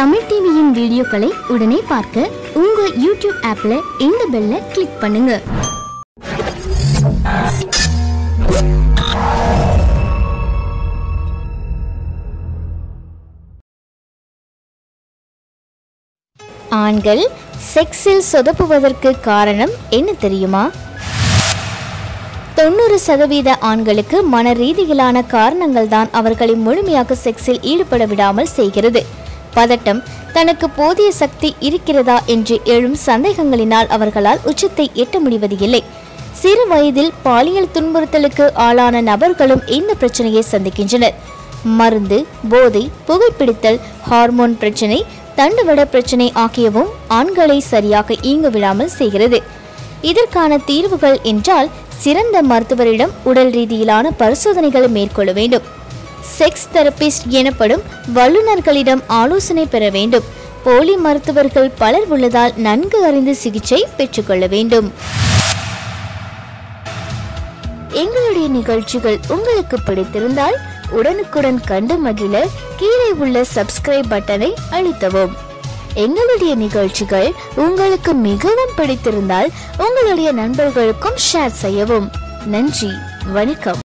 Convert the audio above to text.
தமிழ் டிவியின் வீடியோக்களை உடனே பார்க்க உங்க யூடியூப் ஆப்ல இந்த பெல்ல கிளிக் பண்ணுங்க. ஆண்கள் செக்ஸில் சொதப்புவதற்கு காரணம் என்ன தெரியுமா? தொண்ணூறு சதவீத ஆண்களுக்கு மன ரீதியிலான காரணங்கள் தான் அவர்களை முழுமையாக செக்ஸில் ஈடுபட விடாமல் செய்கிறது. பதட்டம் தனக்கு போதிய சக்தி இருக்கிறதா என்று எழும் சந்தேகங்களினால் அவர்களால் உச்சத்தை எட்ட முடிவது இல்லை சிறு வயதில் பாலியல் துன்புறுத்தலுக்கு ஆளான நபர்களும் இந்த பிரச்சனையை சந்திக்கின்றனர். மருந்து போதை புகைப்பிடித்தல் ஹார்மோன் பிரச்சனை தண்டுவட பிரச்சனை ஆகியவும் ஆண்களை சரியாக இயங்க விடாமல் செய்கிறது. இதற்கான தீர்வுகள் என்றால் சிறந்த மருத்துவரிடம் உடல் ரீதியிலான பரிசோதனைகளை மேற்கொள்ள வேண்டும். செக்ஸ் தெரபிஸ்ட் எனப்படும் வல்லுநர்களிடம் ஆலோசனை பெற வேண்டும். போலி மருத்துவர்கள் பலர் உள்ளதால் நன்கு அறிந்து சிகிச்சை பெற்றுக்கொள்ள வேண்டும். எங்களுடைய நிகழ்ச்சிகள் உங்களுக்கு பிடித்திருந்தால் உடனுக்குடன் கண்டு மகிழ கீழே உள்ள சப்ஸ்கிரைப் பட்டனை அழுத்தவும். எங்களுடைய நிகழ்ச்சிகள் உங்களுக்கு மிகவும் பிடித்திருந்தால் உங்களுடைய நண்பர்களுக்கும் ஷேர் செய்யவும். நன்றி வணக்கம்.